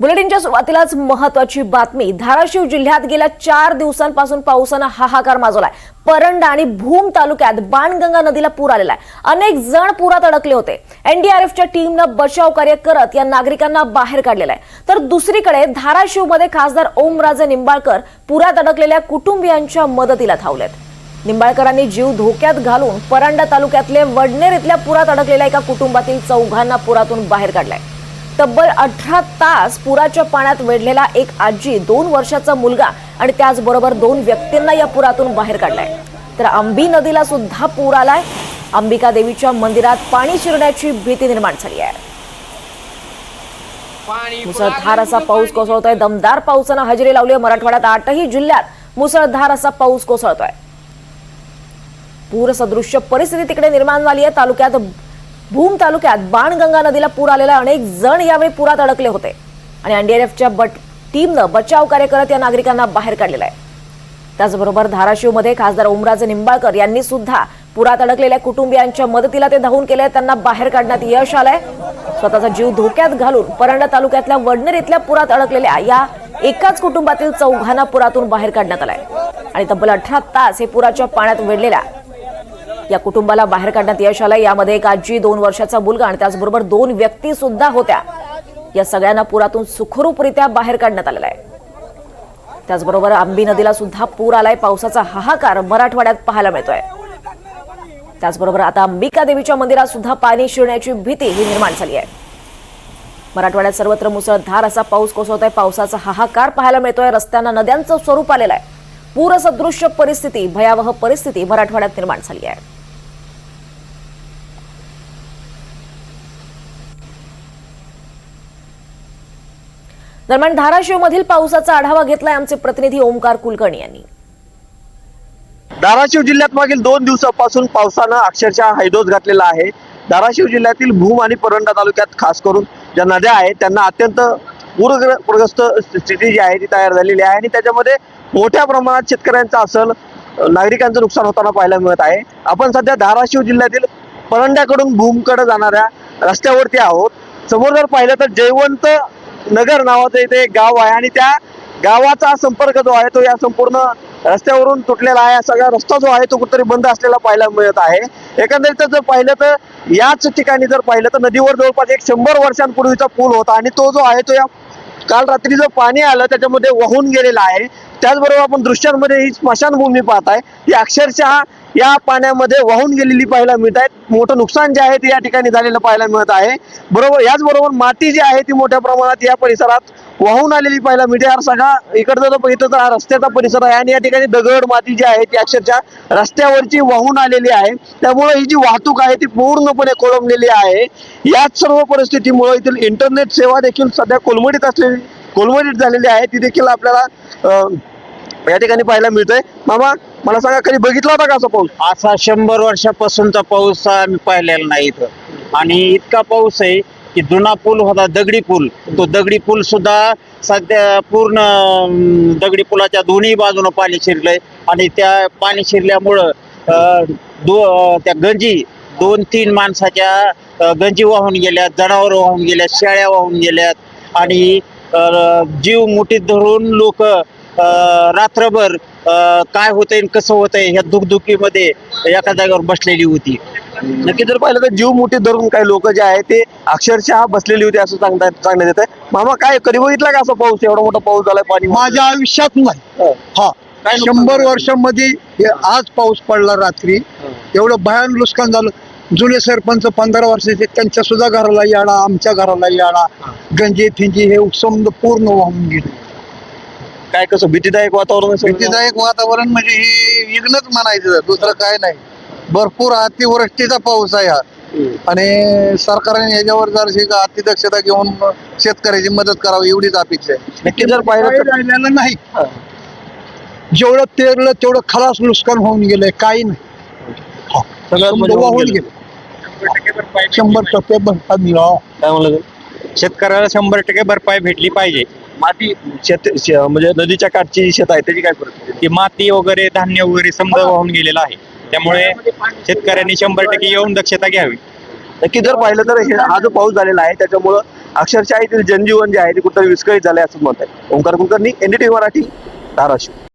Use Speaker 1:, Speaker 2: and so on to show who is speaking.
Speaker 1: बुलेटिनच्या सुरुवातीलाच महत्वाची बातमी. धाराशिव जिल्ह्यात गेल्या चार दिवसांपासून पावसानं हाहाकार माजवलाय. परंडा आणि भूम तालुक्यात बाणगंगा नदीला पूर आलेला आहे. अनेक जण पुरात अडकले होते. एनडीआरएफच्या टीमनं बचाव कार्य करत या नागरिकांना बाहेर काढलेलं आहे. तर दुसरीकडे धाराशिवमध्ये खासदार ओमराजे निंबाळकर पुरात अडकलेल्या कुटुंबियांच्या मदतीला धावलेत. निंबाळकरांनी जीव धोक्यात घालून परांडा तालुक्यातले वडनेर इथल्या पुरात अडकलेल्या एका कुटुंबातील चौघांना पुरातून बाहेर काढलाय. तब्बल अठरा तास पुराच्या पाण्यात वेढलेला एक आजी दोन वर्षाचा मुलगा आणि त्याचबरोबर दोन व्यक्तींना या पुरातून बाहेर काढलाय. तर आंबी नदीला सुद्धा पूर आलाय. अंबिका देवीच्या मंदिरात पाणी शिरण्याची भीती निर्माण झाली आहे. मुसळधार असा पाऊस कोसळतोय. दमदार पावसानं हजेरी लावली आहे मराठवाड्यात. आठही जिल्ह्यात मुसळधार असा पाऊस कोसळतोय. पूरसदृश्य परिस्थिती तिकडे निर्माण झाली आहे. तालुक्यात भूम तालुक्यात बाणगंगा नदीला पूर आलेला अनेक जण यावेळी पुरात अडकले होते. आणि एनडीआरएफच्या बट टीमनं बचाव कार्य करत या नागरिकांना बाहेर काढलेलं आहे. त्याचबरोबर धाराशिवमध्ये खासदार ओमराजे निंबाळकर यांनी सुद्धा पुरात अडकलेल्या कुटुंबियांच्या मदतीला ते धावून केले त्यांना बाहेर काढण्यात यश आलंय. स्वतःचा जीव धोक्यात घालून परंडा तालुक्यातल्या वडनेर इथल्या पुरात अडकलेल्या या एकाच कुटुंबातील चौघांना पुरातून बाहेर काढण्यात आलाय. आणि तब्बल अठरा तास हे पुराच्या पाण्यात वेढलेल्या या कुटुंबाला बाहेर काढण्यात यश आलं यामध्ये एक आजी दोन वर्षाचा मुलगा आणि त्याचबरोबर दोन व्यक्ती सुद्धा होत्या. या सगळ्यांना पुरातून सुखरूपरित्या बाहेर काढण्यात आलेला आहे. त्याचबरोबर आंबी नदीला सुद्धा पूर आलाय. पावसाचा हाहाकार मराठवाड्यात पाहायला मिळतोय. त्याचबरोबर आता अंबिका देवीच्या मंदिरात सुद्धा पाणी शिरण्याची भीती ही निर्माण झाली आहे. मराठवाड्यात सर्वत्र मुसळधार असा पाऊस कोसळतोय. पावसाचा हाहाकार पाहायला मिळतोय. रस्त्यांना नद्यांचं स्वरूप आलेलं आहे. पूरसदृश्य परिस्थिती भयावह परिस्थिती मराठवाड्यात निर्माण झाली आहे. दरम्यान धाराशिव मधील पावसाचा आढावा घेतलाय आमचे प्रतिनिधी ओमकार कुलकर्णी यांनी.
Speaker 2: धाराशिव जिल्ह्यात मागील दोन दिवसापासून पावसानं अक्षरशः हैदोस घातलेला आहे. धाराशिव जिल्ह्यातील भूम आणि परंडा तालुक्यात खास करून ज्या नद्या आहेत त्यांना अत्यंत पूरग्रस्त स्थिती जी आहे ती तयार झालेली आहे आणि त्याच्यामध्ये मोठ्या प्रमाणात शेतकऱ्यांचं असल नागरिकांचं नुकसान होताना पाहायला मिळत आहे. आपण सध्या धाराशिव जिल्ह्यातील परंड्याकडून भूमकडे जाणाऱ्या रस्त्यावरती आहोत. समोर जर पाहिलं तर जयवंत नगर नावाचं इथे एक गाव आहे आणि त्या गावाचा संपर्क जो आहे तो या संपूर्ण रस्त्यावरून तुटलेला आहे. सगळा रस्ता जो आहे तो कुठेतरी बंद असलेला पाहायला मिळत आहे. एकंदरीत जर पाहिलं तर याच ठिकाणी जर पाहिलं तर नदीवर जवळपास एक शंभर वर्षांपूर्वीचा पूल होता आणि तो जो आहे तो या काल रात्री जो पाणी आलं त्याच्यामध्ये वाहून गेलेला आहे. त्याचबरोबर आपण दृश्यांमध्ये ही स्मशानभूमी पाहताय. ही अक्षरशः या पाण्यामध्ये वाहून गेलेली पाहायला मिळत आहे मोठं नुकसान जे आहे ते या ठिकाणी झालेलं पाहायला मिळत आहे. बरोबर याचबरोबर माती जी आहे ती मोठ्या प्रमाणात या परिसरात वाहून आलेली पाहायला मिळते. यार सगळा इकडचा जो इथं तर हा रस्त्याचा परिसर आहे आणि या ठिकाणी दगड माती जी आहे ती अक्षरशः रस्त्यावरची वाहून आलेली आहे. त्यामुळे ही जी वाहतूक आहे ती पूर्णपणे कोळंबलेली आहे. याच सर्व परिस्थितीमुळे येथील इंटरनेट सेवा देखील सध्या कोलमडीत असलेली कोलमडीत झालेली आहे. ती देखील आपल्याला अं, या ठिकाणी पाहायला मिळतंय. मामा मला सांगा कधी बघितला होता का असा पाऊस?
Speaker 3: असा शंभर वर्षापासूनचा पाऊस आम्ही पाहिलेला नाही इथं. आणि इतका पाऊस आहे की जुना पूल होता दगडी पूल. तो दगडी पूल सुद्धा सध्या पूर्ण दगडी पुलाच्या दोन्ही बाजूनं पाणी शिरलंय. आणि त्या पाणी शिरल्यामुळं दो त्या गंजी दोन तीन माणसाच्या गंजी वाहून गेल्यात जनावर वाहून गेल्यात शेळ्या वाहून गेल्यात. आणि जीव मुठीत धरून लोक रात्रभर अं, काय होतंय कसं होतंय ह्या दुखदुखीमध्ये एका जागेवर बसलेली होती.
Speaker 2: नक्की जर पाहिलं तर जीव मुठीत धरून काही लोक जे आहे ते अक्षरशः बसलेली होती असं सांगता सांगण्यात येत आहे मामा काय कधी बघितला का असा पाऊस? एवढा मोठा पाऊस झालाय पाणी
Speaker 4: माझ्या आयुष्यात नाही.
Speaker 2: हो.
Speaker 4: हा.
Speaker 2: काय
Speaker 4: शंभर? वर्षामध्ये हे आज पाऊस पडला रात्री. एवढं भयान नुकसान झालं. जुने सरपंच पंधरा वर्षाचे त्यांच्या सुद्धा घराला याडा आमच्या घराला याडा. गंजे फिंजी हे समज पूर्ण वाहून गेले.
Speaker 2: काय कसं भीतीदायक वातावरण असेल?
Speaker 4: भीतीदायक वातावरण म्हणजे हे इग्नच म्हणायचं दुसरं काय नाही. भरपूर अतिवृष्टीचा पाऊस आहे हा. आणि सरकारने याच्यावर जर अतिदक्षता घेऊन शेतकऱ्याची मदत करावी एवढीच अपेक्षा आहे.
Speaker 2: नक्की जर पाहिलं
Speaker 4: काही
Speaker 2: तर
Speaker 4: राहिलेलं नाही. जेवढं पेरलं तेवढं खलास नुकसान होऊन गेलंय काही नाही. हा. वाहून
Speaker 2: गेलं.
Speaker 4: गेलं. शंभर टक्के मिळावं
Speaker 2: काय म्हणलं
Speaker 3: शेतकऱ्याला शंभर टक्के भरपाई भेटली पाहिजे.
Speaker 2: माती शेत म्हणजे नदीच्या काठची शेत आहे त्याची काय परिस्थिती?
Speaker 3: ती माती वगैरे धान्य वगैरे समजा वाहून गेलेलं आहे. त्यामुळे शेतकऱ्यांनी शंभर टक्के येऊन दक्षता घ्यावी.
Speaker 2: नक्की जर पाहिलं तर हे हा जो पाऊस झालेला आहे त्याच्यामुळं अक्षरशः येथील जनजीवन जे आहे ते कुठेतरी विस्कळीत झालंय असं म्हणत आहे. ओंकार कुलकर्णी एनडीटीव्ही मराठी धाराशिव.